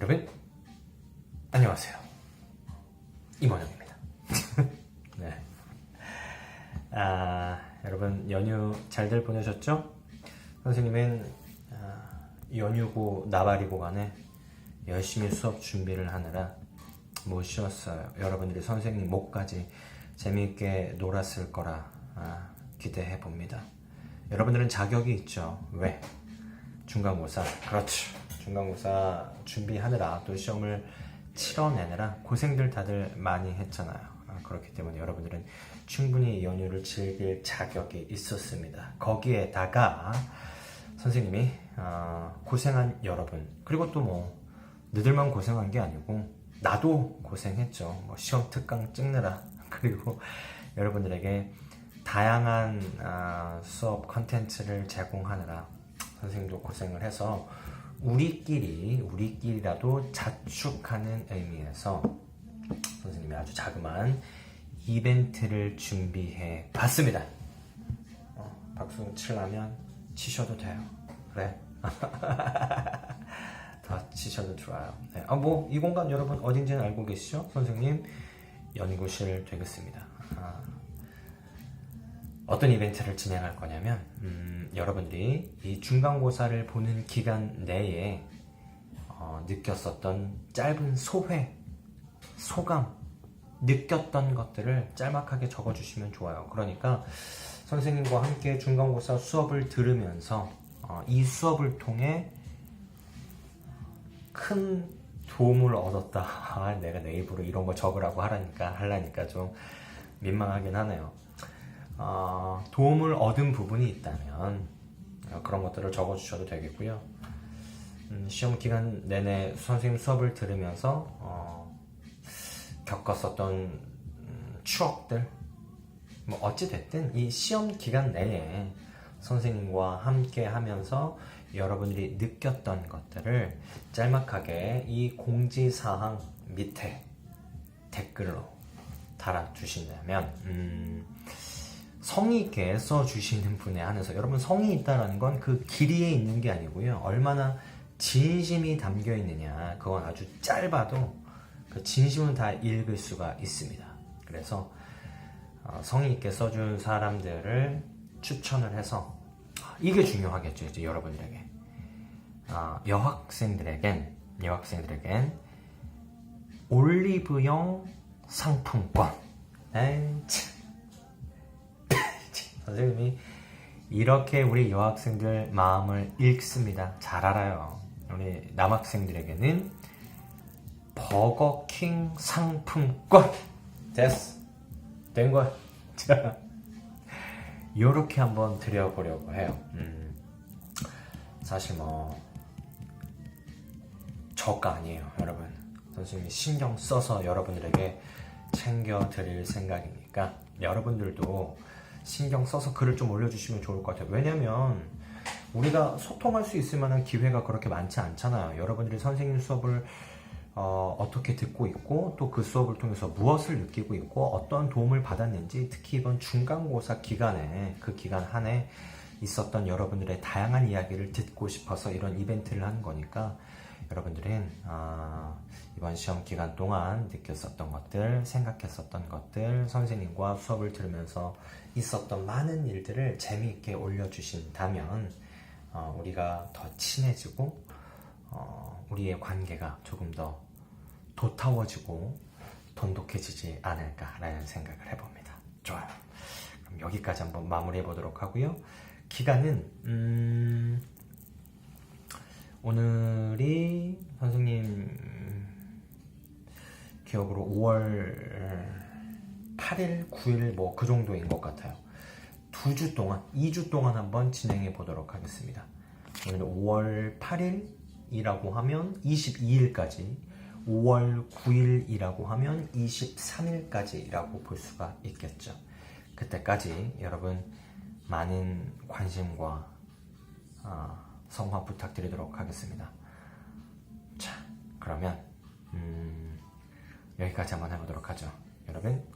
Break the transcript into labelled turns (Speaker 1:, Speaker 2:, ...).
Speaker 1: 여러분 안녕하세요 임원영입니다. 네. 아 여러분 연휴 잘들 보내셨죠? 선생님은 아, 연휴고 나발이고 간에 열심히 수업 준비를 하느라 못 쉬었어요. 여러분들이 선생님 목까지 재미있게 놀았을 거라 아, 기대해 봅니다. 여러분들은 자격이 있죠. 왜? 중간고사. 그렇죠. 중간고사 준비하느라 또 시험을 치러내느라 고생들 다들 많이 했잖아요. 아, 그렇기 때문에 여러분들은 충분히 연휴를 즐길 자격이 있었습니다. 거기에다가 선생님이 아, 고생한 여러분 그리고 또 뭐 너들만 고생한 게 아니고 나도 고생했죠. 뭐 시험 특강 찍느라 그리고 여러분들에게 다양한 아, 수업 컨텐츠를 제공하느라 선생님도 고생을 해서 우리끼리 우리끼리라도 자축하는 의미에서 선생님이 아주 자그마한 이벤트를 준비해 봤습니다. 어, 박수 치려면 치셔도 돼요. 그래. 더 치셔도 좋아요. 네. 아, 뭐, 이 공간 여러분 어딘지는 알고 계시죠? 선생님 연구실 되겠습니다. 아, 어떤 이벤트를 진행할 거냐면, 음, 여러분들이 이 중간고사를 보는 기간 내에 어, 느꼈었던 짧은 소회, 소감, 느꼈던 것들을 짤막하게 적어주시면 좋아요. 그러니까 선생님과 함께 중간고사 수업을 들으면서 어, 이 수업을 통해 큰 도움을 얻었다. 아, 내가 내 입으로 이런 거 적으라고 하라니까 하려니까 좀 민망하긴 하네요. 어, 도움을 얻은 부분이 있다면 어, 그런 것들을 적어주셔도 되겠고요. 음, 시험 기간 내내 선생님 수업을 들으면서 어, 겪었었던 음, 추억들 뭐 어찌 됐든 이 시험 기간 내에 선생님과 함께 하면서 여러분들이 느꼈던 것들을 짤막하게 이 공지사항 밑에 댓글로 달아주신다면 음, 성의 있게 써주시는 분에 한해서 여러분 성의 있다라는 건 그 길이에 있는 게 아니고요. 얼마나 진심이 담겨 있느냐 그건 아주 짧아도 그 진심은 다 읽을 수가 있습니다. 그래서 어, 성의 있게 써준 사람들을 추천을 해서 이게 중요하겠죠 이제 여러분들에게. 아, 여학생들에겐 여학생들에겐 올리브영 상품권. 에이, 참. 선생님이 이렇게 우리 여학생들 마음을 읽습니다. 잘 알아요. 우리 남학생들에게는 버거킹 상품권. 됐어. 된 거야. 자 요렇게 한번 드려보려고 해요. 음, 사실 뭐 저가 아니에요, 여러분. 선생님이 신경 써서 여러분들에게 챙겨 드릴 생각이니까 여러분들도 신경 써서 글을 좀 올려주시면 좋을 것 같아요. 왜냐면 우리가 소통할 수 있을 만한 기회가 그렇게 많지 않잖아요. 여러분들이 선생님 수업을 어, 떻게 듣고 있고 또 그 수업을 통해서 무엇을 느끼고 있고 어떤 도움을 받았는지 특히 이번 중간고사 기간에 그 기간 한해 있었던 여러분들의 다양한 이야기를 듣고 싶어서 이런 이벤트를 하는 거니까 여러분들은 어, 이번 시험 기간 동안 느꼈었던 것들, 생각했었던 것들, 선생님과 수업을 들으면서 있었던 많은 일들을 재미있게 올려주신다면 어, 우리가 더 친해지고 어, 우리의 관계가 조금 더 도타워지고 돈독해지지 않을까라는 생각을 해봅니다. 좋아요. 그럼 여기까지 한번 마무리해 보도록 하고요. 기간은 음, 오늘이 선생님 기억으로 5월 8일, 9일 뭐 그 정도인 것 같아요. 두 주 동안, 2주 동안 한번 진행해 보도록 하겠습니다. 오늘 5월 8일이라고 하면 22일까지 5월 9일이라고 하면 23일까지라고 볼 수가 있겠죠. 그때까지 여러분 많은 관심과 어, 성화 부탁드리도록 하겠습니다. 자, 그러면 음, 여기까지 한번 해보도록 하죠. 여러분,